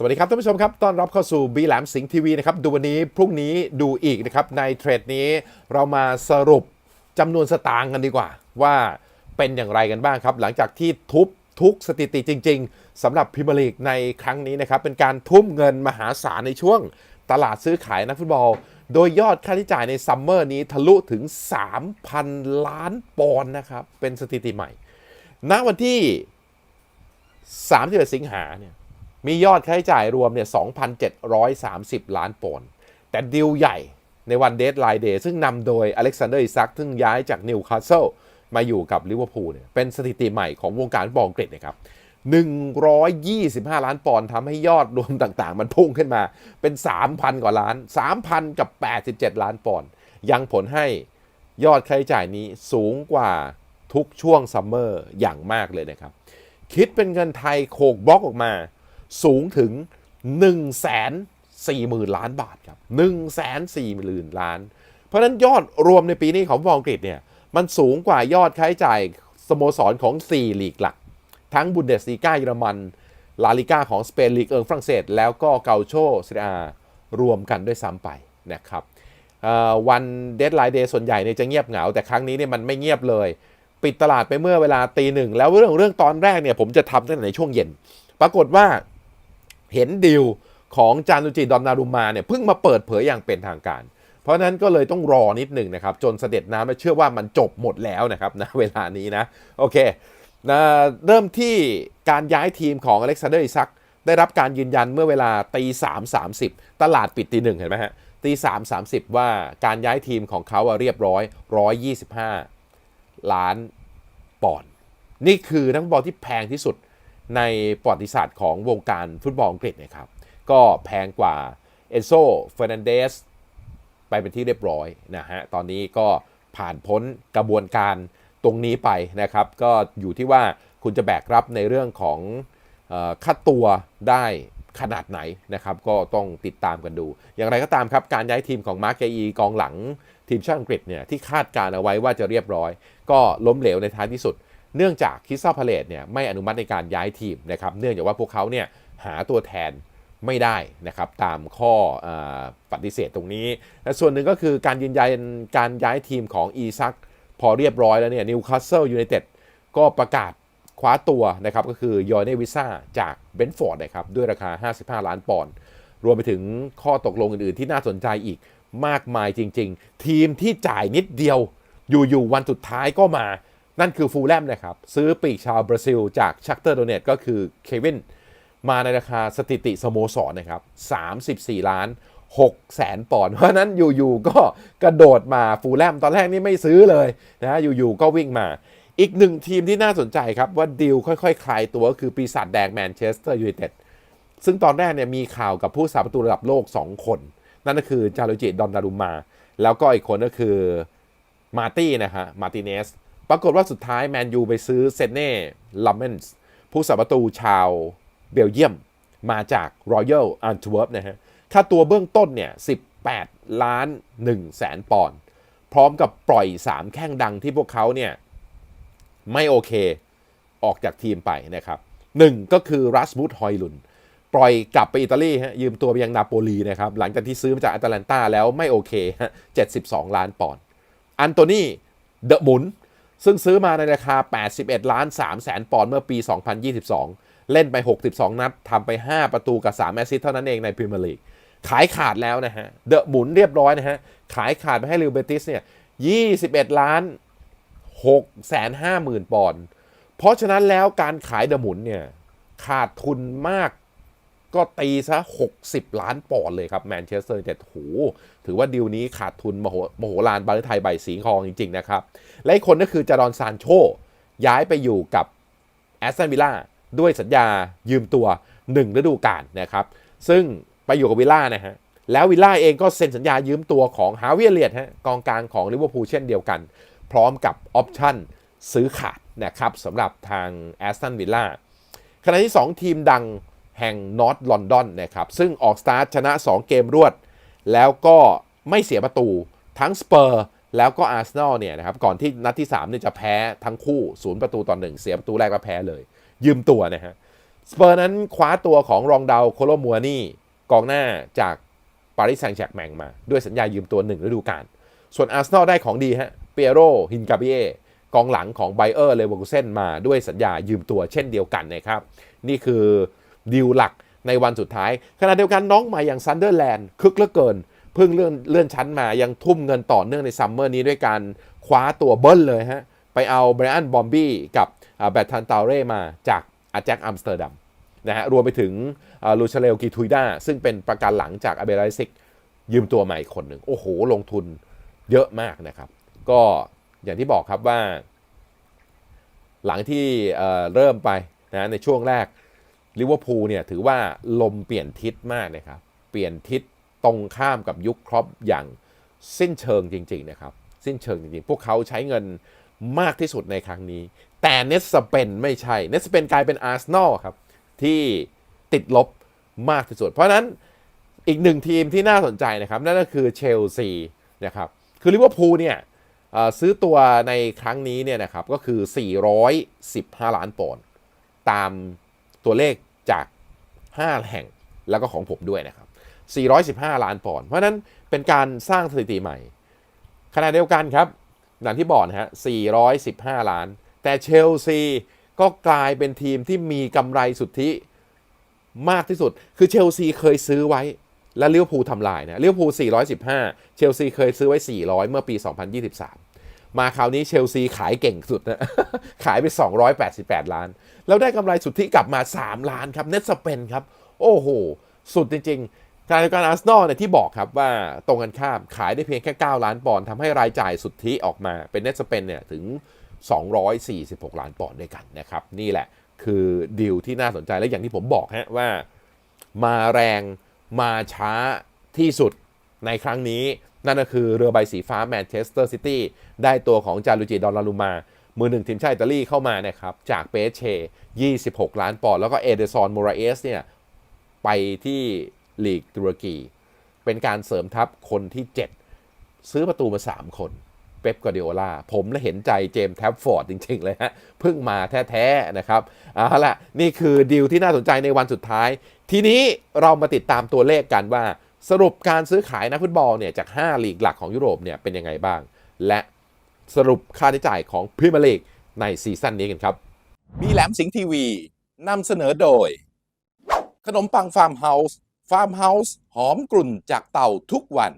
สวัสดีครับท่านผู้ชมครับ ต้อนรับเข้าสู่บีแหลมสิงห์ทีวีนะครับ ดูวันนี้พรุ่งนี้ดูอีกนะครับ ในเทรดนี้เรามาสรุปจำนวนสตางค์กันดีกว่า ว่าเป็นอย่างไรกันบ้างครับ หลังจากที่ทุบทุกสถิติจริง ๆสำหรับพรีเมียร์ลีกในครั้งนี้นะครับ เป็นการทุ่มเงินมหาศาลในช่วงตลาดซื้อขายนักฟุตบอล โดยยอดค่าใช้จ่ายในซัมเมอร์นี้ทะลุถึง 3,000 ล้านปอนด์นะครับเป็นสถิติใหม่ณวันที่31สิงหาเนี่ย มียอดค่าใช้จ่ายรวมเนี่ย 2,730 ล้านปอนด์แต่ดีลใหญ่ในวันเด d ไลน์เดย์ซึ่งนำโดยอเล็กซานเดอร์อิซักซึ่งย้ายจากนิวคาสเซิลมาอยู่กับลิเวอร์พูลเนี่ยเป็นสถิติใหม่ของวงการบอลอังกฤษนะครับ 125 ล้านปอนด์ทำให้ยอดรวมต่างๆ มันพุ่งขึ้นมาเป็น 3,000 กว่าล้าน 3,000 กับ 87 ล้านปอนด์ยังผลให้ยอดค่าใช้จ่ายนี้สูงกว่าทุกช่วงซัมเมอร์อย่างมากเลยนะครับ คิดเป็นเงินไทยโขกบล็อกออกมา สูงถึง 1 4 0 0 0 0 ล้านบาทครับ1 4 0 0 0 0 ล้าน เพราะนั้นยอดรวมในปีนี้ของฟุตบอลอังกฤษเนี่ยมันสูงกว่ายอดค่าใช้จ่ายสโมสรของ 4 ลีกหลัก ทั้งบุนเดสลีกาเยอรมัน ลาลิก้าของสเปนลีกเอิงฝรั่งเศส แล้วก็เกาโชซีเรียรวมกันด้วยซ้ำไปนะครับวันเด d ไลน์เดย์ส่วนใหญ่เนี่ยจะเงียบเหงา แต่ครั้งนี้เนี่ยมันไม่เงียบเลย ปิดตลาดไปเมื่อเวลาตีหนึ่ง แล้วเรื่องเรื่องตอนแรกเนี่ยผมจะทำตั้งแต่ในช่วงเย็น ปรากฏว่า เห็นดีลของจานุจิดอนนารุมาเนี่ยเพิ่งมาเปิดเผยอย่างเป็นทางการ เพราะนั้นก็เลยต้องรอนิดหนึ่งนะครับ จนเสด็จน้ำและเชื่อว่ามันจบหมดแล้วนะครับณเวลานี้นะ โอเคนะเริ่มที่การย้ายทีมของอเล็กซานเดอร์อิซักได้รับการยืนยันเมื่อเวลาตีสามสามสิบตลาดปิดตีหนึ่งเห็นไหมฮะตีสามสามสิบว่าการย้ายทีมของเขาเรียบร้อยร้อยยี่สิบห้าล้านปอนด์นี่คือนักบอลที่แพงที่สุด ในประวัติศาสตร์ของวงการฟุตบอลอังกฤษนะครับ ก็แพงกว่าเอนโซเฟอร์นันเดสไปเป็นที่เรียบร้อยนะฮะ ตอนนี้ก็ผ่านพ้นกระบวนการตรงนี้ไปนะครับ ก็อยู่ที่ว่าคุณจะแบกรับในเรื่องของค่าตัวได้ขนาดไหนนะครับ ก็ต้องติดตามกันดู อย่างไรก็ตามครับ การย้ายทีมของมาร์กเกอีกองหลังทีมชาติอังกฤษเนี่ยที่คาดการเอาไว้ว่าจะเรียบร้อย ก็ล้มเหลวในท้ายที่สุด เนื่องจากคิสซาพาเลตเนี่ยไม่อนุมัติในการย้ายทีมนะครับเนื่องจากว่าพวกเขาเนี่ยหาตัวแทนไม่ได้นะครับตามข้ออปฏิเสธตรงนี้และส่วนหนึ่งก็คือการยืนยันการย้ายทีมของอีซักพอเรียบร้อยแล้วเนี่ยนิวคาสเซิลยูไนเต็ดก็ประกาศคว้าตัวนะครับก็คือยอร์เนวิซ่าจากเบนฟอร์ดนะครับด้วยราคา 55 ล้านปอนด์รวมไปถึงข้อตกลงอื่นๆ ที่น่าสนใจอีกมากมายจริง ๆ ทีมที่จ่ายนิดเดียวอยู่ๆวันสุดท้ายก็มา นั่นคือฟูลแลมนะครับ ซื้อปีกชาวบราซิล จากชักเตอร์โดเนตก็คือเควินมาในราคาสถิติสโมสรนะครับ 34 ล้าน6แสนปอนด์เพราะนั้นอยู่ๆก็กระโดดมาฟูลแลมตอนแรกนี่ไม่ซื้อเลยนะอยู่ๆก็วิ่งมา อีกหนึ่งทีมที่น่าสนใจครับว่าดิวค่อยๆคลายตัวก็คือปีศาจแดงแมนเชสเตอร์ยูไนเต็ดซึ่งตอนแรกเนี่ยมีข่าวกับผู้สาประตูระดับโลก 2 คน นั่นก็คือจารุจิดอนนารุมา แล้วก็อีกคนก็คือมาร์ตี้นะฮะมาร์ติเนส ปรากฏว่าสุดท้ายแมนยูไปซื้อเซเน่ลัมเมนส์ผู้สาประตูชาวเบลเยียม มาจาก Royal Antwerp นะฮะ ค่าตัวเบื้องต้นเนี่ย 18 ล้าน1แสนปอนด์พร้อมกับปล่อย 3 แข้งดังที่พวกเขาเนี่ย ไม่โอเคออกจากทีมไปนะครับหนึ่งก็คือรัสมุดฮอยลุน ปล่อยกลับไปอิตาลีฮะยืมตัวไปยังนาโปลีนะครับ หลังจากที่ซื้อมาจากแอตแลนตาแล้วไม่โอเคฮะ72 ล้านปอนด์อันโตนีเดอะหมุน ซึ่งซื้อมาในราคา 81 ล้าน3แสนปอนด์เมื่อปี 2022 เล่นไป 62 นัดทำไป 5 ประตูกับ 3 แอสซิสต์เท่านั้นเองในพรีเมียร์ลีกขายขาดแล้วนะฮะ เดอะหมุนเรียบร้อยนะฮะ ขายขาดไปให้ลิวเบติสเนี่ย 21 ล้าน6แสน5หมื่นปอนด์เพราะฉะนั้นแล้วการขายเดอะหมุนเนี่ย ขาดทุนมาก ก็ตีซะ 60 ล้านปอนด์เลยครับแมนเชสเตอร์แต่โหถือว่าดีลนี้ขาดทุนมโหมโหฬารบาลไทยใบสีทองจริง ๆ นะครับ และอีกคนก็คือจารอนซานโช ย้ายไปอยู่กับแอสตันวิลล่าด้วยสัญญายืมตัว 1 ฤดูกาลนะครับ ซึ่งไปอยู่กับวิลล่านะฮะ แล้ววิลล่าเองก็เซ็นสัญญายืมตัวของฮาวิเอเลียตฮะกองกลางของลิเวอร์พูลเช่นเดียวกัน พร้อมกับออปชั่นซื้อขาดนะครับสำหรับทางแอสตันวิลล่าขณะที่ 2 ทีมดัง แห่งนอร์ทลอนดอนนะครับซึ่งออกสตาร์ทชนะ 2 เกมรวด แล้วก็ไม่เสียประตูทั้งสเปอร์แล้วก็อาร์เซนอลเนี่ยนะครับก่อนที่นัดที่3เนี่ยจะแพ้ทั้งคู่ศูนย์ประตูต่อหนึ่งเสียประตูแรกแล้วแพ้เลย ยืมตัวนะฮะสเปอร์นั้นคว้าตัวของรองดาวโคโลมัวนี่กองหน้าจากปารีสแซงต์แชร์กแมงมาด้วยสัญญายืมตัวหนึ่งฤดูกาลส่วนอาร์เซนอลได้ของดีฮะเปียโรฮินกาเบียกองหลังของไบเออร์เลเวอร์คูเซนมาด้วยสัญญายืมตัวเช่นเดียวกันนะครับ นี่คือ ดีลหลักในวันสุดท้าย ขณะเดียวกันน้องใหม่อย่างซันเดอร์แลนด์คึกเหลือเกิน เพิ่งเลื่อนเลื่อนชั้นมายังทุ่มเงินต่อเนื่องในซัมเมอร์นี้ด้วยการคว้าตัวเบิ้ลเลยฮะ ไปเอาไบรอันบอมบี้กับแบททันตาเร่มาจากอาแจ็คอัมสเตอร์ดัมนะฮะรวมไปถึงลูชาเลลกีทุยดาซึ่งเป็นประกันหลังจากอเบไลซิกยืมตัวใหม่คนหนึ่งโอ้โห ลงทุนเยอะมากนะครับ ก็อย่างที่บอกครับว่า หลังที่เเริ่มไปนะในช่วงแรก ลิเวอร์พูลเนี่ยถือว่าลมเปลี่ยนทิศมากนะครับ เปลี่ยนทิศตรงข้ามกับยุคครอปอย่างสิ้นเชิงจริงๆนะครับ สิ้นเชิงจริงๆ พวกเขาใช้เงินมากที่สุดในครั้งนี้ แต่เนสเปนไม่ใช่ เนสเปนกลายเป็นอาร์เซนอลครับ ที่ติดลบมากที่สุด เพราะนั้นอีกหนึ่งทีมที่น่าสนใจนะครับ นั่นก็คือเชลซีนะครับ คือลิเวอร์พูลเนี่ยซื้อตัวในครั้งนี้เนี่ยนะครับก็คือ 415 ล้านปอนด์ตามตัวเลข จาก 5 แห่งแล้วก็ของผมด้วยนะครับ 415 ล้านปอนด์เพราะนั้นเป็นการสร้างสถิติใหม่ ขณะเดียวกันครับอย่างที่บอกนะฮะ 415 ล้าน แต่เชลซีก็กลายเป็นทีมที่มีกำไรสุทธิมากที่สุด คือเชลซีเคยซื้อไว้ และเลิเวอร์พูทำลายนะลิเวอร์พู415 เชลซีเคยซื้อไว้ 400 เมื่อปี 2023 มาคราวนี้เชลซีขายเก่งสุดนะ ขายไป 288 ล้าน แล้วได้กำไรสุทธิกลับมา 3 ล้านครับเนสเปนครับ โอ้โห สุดจริงๆการการอาร์เซนอลเนี่ยที่บอกครับว่าตรงกันข้ามขายได้เพียงแค่ 9 ล้านปอนด์ทำให้รายจ่ายสุทธิออกมาเป็นเนสเปนเนี่ยถึง 246 ล้านปอนด์ด้วยกันนะครับ นี่แหละคือดีลที่น่าสนใจและอย่างที่ผมบอกฮะว่ามาแรงมาช้าที่สุดในครั้งนี้ นั่นก็คือเรือใบสีฟ้าแมนเชสเตอร์ซิตี้ได้ตัวของจารุจิดอนลารูมา มือหนึ่งทีมชาติอิตาลีเข้ามานะครับ จากเปเช 26 ล้านปอนด์แล้วก็เอเดซอนโมราเอสเนี่ย ไปที่ลีกตุรกี เป็นการเสริมทัพคนที่ 7 ซื้อประตูมา 3 คนเป๊ปกวาร์ดิโอลา ผมและเห็นใจเจมส์แท็บฟอร์ดจริง ๆ เลยฮะ เพิ่งมาแท้ ๆ นะครับเอาละนี่คือดีลที่น่าสนใจในวันสุดท้าย ทีนี้เรามาติดตามตัวเลขกันว่า สรุปการซื้อขายนักฟุตบอลเนี่ยจาก5ลีกหลักของยุโรปเนี่ยเป็นยังไงบ้าง และสรุปค่าใช้จ่ายของพรีเมียร์ลีกในซีซั่นนี้กันครับ มีแหลมสิงห์ทีวีนำเสนอโดย ขนมปังฟาร์มเฮาส์ฟาร์มเฮาส์หอมกลุ่นจากเต่าทุกวัน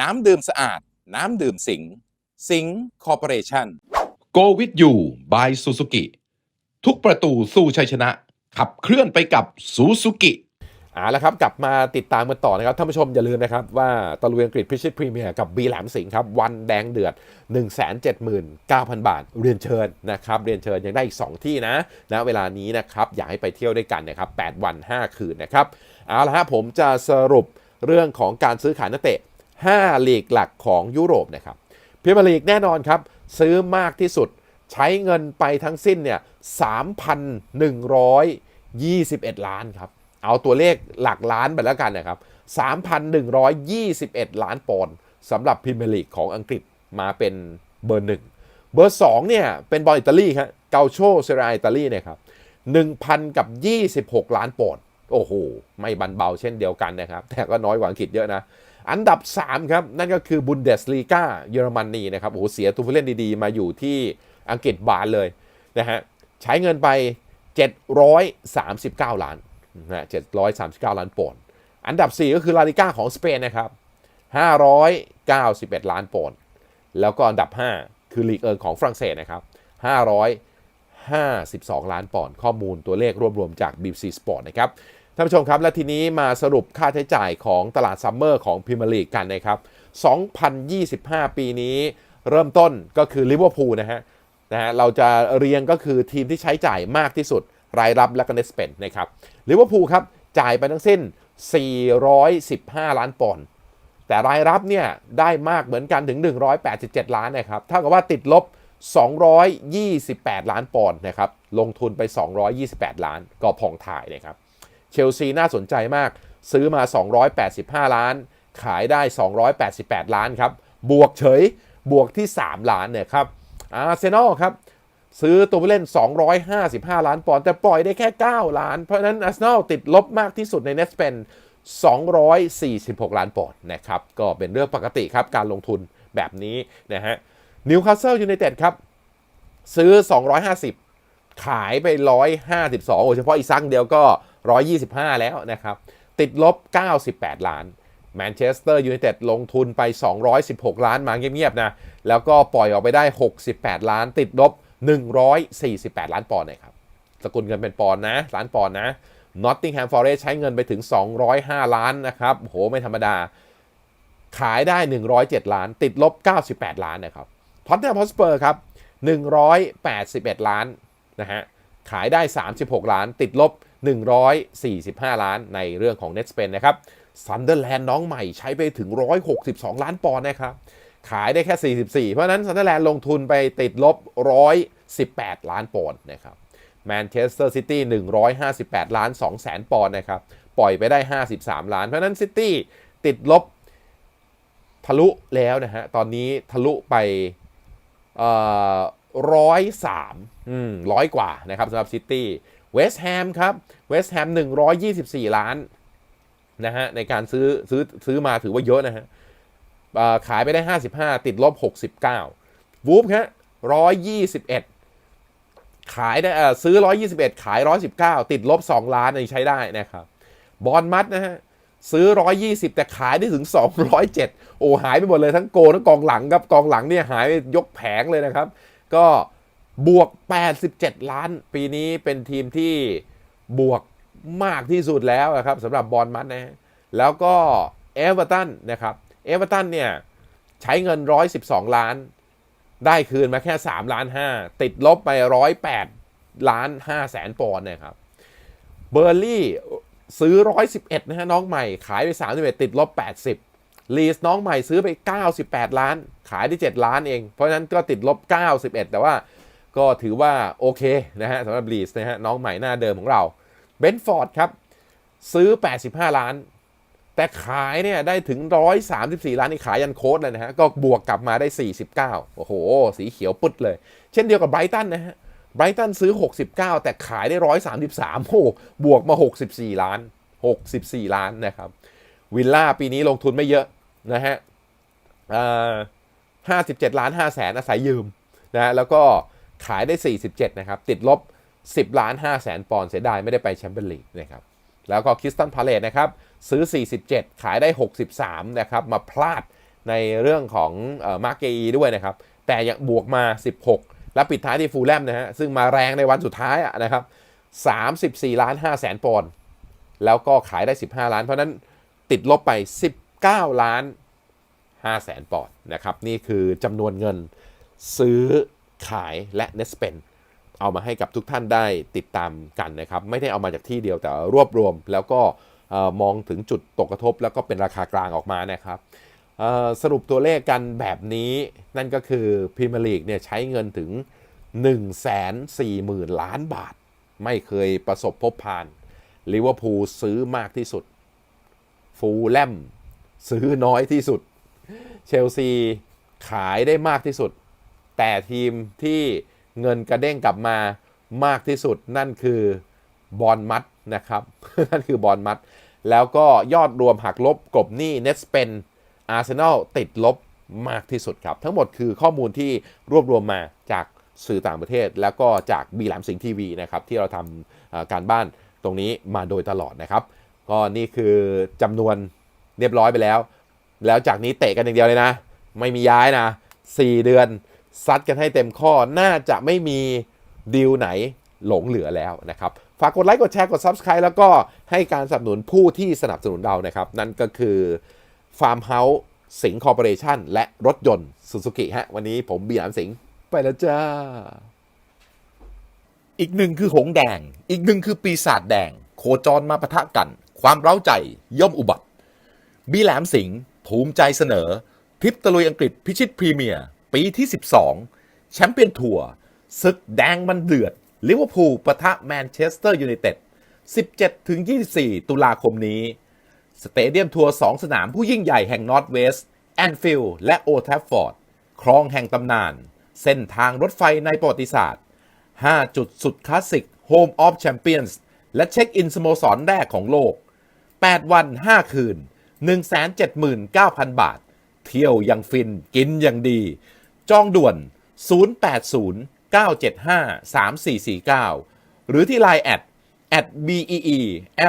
น้ำดื่มสะอาด น้ำดื่มสิงห์สิงห์คอร์ปอเรชั่น Go with you by Suzuki ทุกประตูสู่ชัยชนะ ขับเคลื่อนไปกับ Suzuki เอาละครับกลับมาติดตามกันต่อนะครับท่านผู้ชมอย่าลืมนะครับว่าตะลุยอังกฤษพิชิตพรีเมียร์กับบีแหลมสิงห์ครับวันแดงเดือด 179,000 บาท เรียนเชิญนะครับเรียนเชิญยังได้อีก 2 ที่นะณเวลานี้นะครับอยากให้ไปเที่ยวด้วยกันนะครับ8วัน 5 คืนนะครับเอาละฮะผมจะสรุปเรื่องของการซื้อขายนักเตะ 5 ลีกหลักของยุโรปนะครับพรีเมียร์ลีกแน่นอนครับซื้อมากที่สุดใช้เงินไปทั้งสิ้นเนี่ย3,121 ล้านครับ เอาตัวเลขหลักล้านไปแล้วกันนะครับ 3,121 ล้านปอนด์สำหรับพรีเมียร์ลีกของอังกฤษมาเป็นเบอร์หนึ่งเบอร์2เนี่ยเป็นบอลอิตาลีครับเกาโชเซราอิตาลีเนี่ยครับ1,000 กับ 26 ล้านปอนด์โอ้โห ไม่บันเบาเช่นเดียวกันนะครับ แต่ก็น้อยกว่าอังกฤษเยอะนะ อันดับ 3 ครับ นั่นก็คือบุนเดสลีกาเยอรมนีนะครับโอ้โหเสียตัวผู้เล่นดีๆ มาอยู่ที่อังกฤษบานเลยนะฮะใช้เงินไป 739 ล้าน นะ739 ล้านปอนด์ อันดับ 4 ก็คือลาลิก้าของสเปนนะครับ 591 ล้านปอนด์ แล้วก็อันดับ 5 คือลีกเอิงของฝรั่งเศสนะครับ 552 ล้านปอนด์ ข้อมูลตัวเลขรวบรวมจาก BBC Sport นะครับ ท่านผู้ชมครับ และทีนี้มาสรุปค่าใช้จ่ายของตลาดซัมเมอร์ของพรีเมียร์ลีกกันนะครับ 2025 ปีนี้เริ่มต้นก็คือลิเวอร์พูลนะฮะนะฮะเราจะเรียงก็คือทีมที่ใช้จ่ายมากที่สุด รายรับและก็เนสเปนนะครับลิเวอร์พูลครับจ่ายไปทั้งสิ้น 415 ล้านปอนด์แต่รายรับเนี่ยได้มากเหมือนกันถึง 187 ล้านนะครับเท่ากับว่าติดลบ 228 ล้านปอนด์นะครับลงทุนไป 228 ล้านก็ผ่องถ่ายนะครับเชลซีน่าสนใจมากซื้อมา 285 ล้าน ขายได้ 288 ล้านครับบวกเฉยบวกที่ 3 ล้านเนี่ยครับอาร์เซนอลครับ ซื้อตัวผู้เล่น 255 ล้านปอนด์แต่ปล่อยได้แค่ 9 ล้าน เพราะนั้นอาร์เซนอลติดลบมากที่สุดในเนสเป็น 246 ล้านปอนด์นะครับ ก็เป็นเรื่องปกติครับ การลงทุนแบบนี้นะฮะนิวคาสเซิลยูไนเต็ดครับ ซื้อ 250 ขายไป 152โอ้เฉพาะอีกซังเดียวก็ 125 แล้วนะครับ ติดลบ 98 ล้านแมนเชสเตอร์ยูไนเต็ดลงทุนไป 216 ล้านมาเงียบๆนะ แล้วก็ปล่อยออกไปได้ 68 ล้าน ติดลบ 148 ล้านปอนด์นะครับ สกุลเงินเป็นปอนด์นะ ล้านปอนด์นะ Nottingham Forest ใช้เงินไปถึง 205 ล้านนะครับโหไม่ธรรมดา ขายได้ 107 ล้าน ติดลบ 98 ล้านนะครับท็อตแนมฮอสเปอร์ครับ 181 ล้านนะฮะ ขายได้ 36 ล้าน ติดลบ 145 ล้านในเรื่องของ Net Spend นะครับซันเดอร์แลนด์น้องใหม่ใช้ไปถึง 162 ล้านปอนด์นะครับ ขายได้แค่ 44 เพราะนั้นซันเดอร์แลนด์ลงทุนไปติดลบ 118 ล้านปอนด์นะครับแมนเชสเตอร์ซิตี้158 ล้าน2แสนปอนด์นะครับ ปล่อยไปได้ 53 ล้าน เพราะนั้นซิตี้ติดลบทะลุแล้วนะฮะ ตอนนี้ทะลุไปร้อยสามร้อยกว่านะครับสำหรับซิตี้เวสต์แฮมครับเวสต์แฮม124 ล้านนะฮะในการซื้อซื้อซื้อมาถือว่าเยอะนะฮะ ขายไปได้ 55 ติดลบ 69วูฟฮะ121 ขายได้เอ่อซื้อ 121 ขาย 119 ติดลบ 2 ล้านอันนี้ใช้ได้นะครับ บอลมัดนะฮะซื้อ 120 แต่ขายได้ถึง 207 โอ้หายไปหมดเลยทั้งโกทั้งกองหลังครับกองหลังเนี่ยหายไปยกแผงเลยนะครับ ก็บวก 87 ล้าน ปีนี้เป็นทีมที่บวกมากที่สุดแล้วนะครับสำหรับบอลมัดนะฮะแล้วก็เอเวอร์ตันนะครับ เอเวอร์ตันเนี่ย ใช้เงิน 112 ล้าน ได้คืนมาแค่ 3 ล้าน 5 ติดลบไป 108 ล้าน5แสนปอนด์นะครับเบอร์ลี่ซื้อ 111 นะฮะ น้องใหม่ขายไป 31 ติดลบ 80 ลีสน้องใหม่ซื้อไป 98 ล้าน ขายได้ 7 ล้านเอง เพราะฉะนั้นก็ติดลบ 91 แต่ว่าก็ถือว่าโอเคนะฮะสำหรับลีสนะฮะ น้องใหม่หน้าเดิมของเราเบนฟอร์ดครับ ซื้อ 85 ล้าน แต่ขายเนี่ยได้ถึง 134 ล้านนี่ขายยันโค้ดเลยนะฮะ ก็บวกกลับมาได้ 49 โอ้โห สีเขียวปึ๊ดเลย เช่นเดียวกับไบรตันนะฮะ ไบรตันซื้อ 69 แต่ขายได้ 133 โอ้โหบวกมา 64 ล้าน 64 ล้านนะครับ วิลล่าปีนี้ลงทุนไม่เยอะนะฮะอ่า57ล้าน5แสนอาศัยยืมนะฮะแล้วก็ขายได้ 47 นะครับ ติดลบ 10 ล้าน5แสนปอนด์เสียดายไม่ได้ไปแชมเปี้ยนลีกนะครับ แล้วก็คิสตันพาเลตนะครับ ซื้อ 47 ขายได้ 63 นะครับ มาพลาดในเรื่องของมาร์เกอีด้วยนะครับ แต่ยังบวกมา 16 แล้วปิดท้ายที่ฟูลแลมนะฮะ ซึ่งมาแรงในวันสุดท้ายนะครับ 34 ล้าน5แสนปอนด์ แล้วก็ขายได้ 15 ล้าน เพราะนั้นติดลบไป 19 ล้าน5แสนปอนด์นะครับ นี่คือจำนวนเงินซื้อขายและเนสเปนเอามาให้กับทุกท่านได้ติดตามกันนะครับ ไม่ได้เอามาจากที่เดียวแต่รวบรวมแล้วก็ มองถึงจุดตกกระทบ แล้วก็เป็นราคากลางออกมานะครับสรุปตัวเลขกันแบบนี้นั่นก็คือพรีเมียร์ลีกเนี่ยใช้เงินถึง 1 4 0 0 0 0 ล้านบาท ไม่เคยประสบพบผ่านลิเวอร์พูลซื้อมากที่สุด ฟูลแลมซื้อน้อยที่สุด เชลซีขายได้มากที่สุด แต่ทีมที่เงินกระเด้งกลับมามากที่สุดนั่นคือบอลมัดนะครับ นั่นคือบอลมัด แล้วก็ยอดรวมหักลบกบหนี้เนสเปนอาร์เซนอลติดลบมากที่สุดครับ ทั้งหมดคือข้อมูลที่รวบรวมมาจากสื่อต่างประเทศ แล้วก็จากบีแหลมสิงทีวีนะครับที่เราทำการบ้านตรงนี้มาโดยตลอดนะครับ ก็นี่คือจำนวนเรียบร้อยไปแล้ว แล้วจากนี้เตะกันอย่างเดียวเลยนะ ไม่มีย้ายนะ 4 เดือน ซัดกันให้เต็มข้อน่าจะไม่มีดีลไหน หลงเหลือแล้วนะครับ ฝากกดไลค์กดแชร์กด Subscribe แล้วก็ให้การสนับสนุนผู้ที่สนับสนุนเรานะครับ นั่นก็คือ Farmhouse สิงห์คอร์ปอเรชั่นและรถยนต์ซูซูกิฮะวันนี้ผมบีอามสิงห์ไปแล้วจ้า อีกหนึ่งคือหงส์แดง อีกหนึ่งคือปีศาจแดง โคจรมาปะทะกัน ความเร้าใจย่อมอุบัติ บีแหลมสิงห์ภูมิใจเสนอทริปตะลุยอังกฤษพิชิตพรีเมียร์ปีที่ 12 แชมเปี้ยนทัวร์ศึกแดงมันเดือด ลิเวอร์พูลปะทะแมนเชสเตอร์ยูไนเต็ด 17-24 ตุลาคมนี้ สเตเดียมทัวร์2สนามผู้ยิ่งใหญ่แห่งนอร์ทเวสต์แอนฟิลด์และโอทัฟฟอร์ดครองแห่งตำนาน เส้นทางรถไฟในประวัติศาสตร์ 5 จุดสุดคลาสสิก Home of Champions และเช็คอินสโมสรแรกของโลก 8 วัน 5 คืน 179,000 บาท เที่ยวยังฟินกินยังดี จองด่วน 080 975 3449 หรือที่ Line แอด at BEE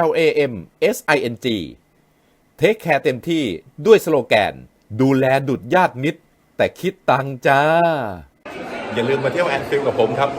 LAM SING เทคแคร์เต็มที่ด้วยสโลแกน ดูแลดุดญาติมิตร แต่คิดตังจ้า อย่าลืมมาเที่ยวแอนฟิลกับผมครับ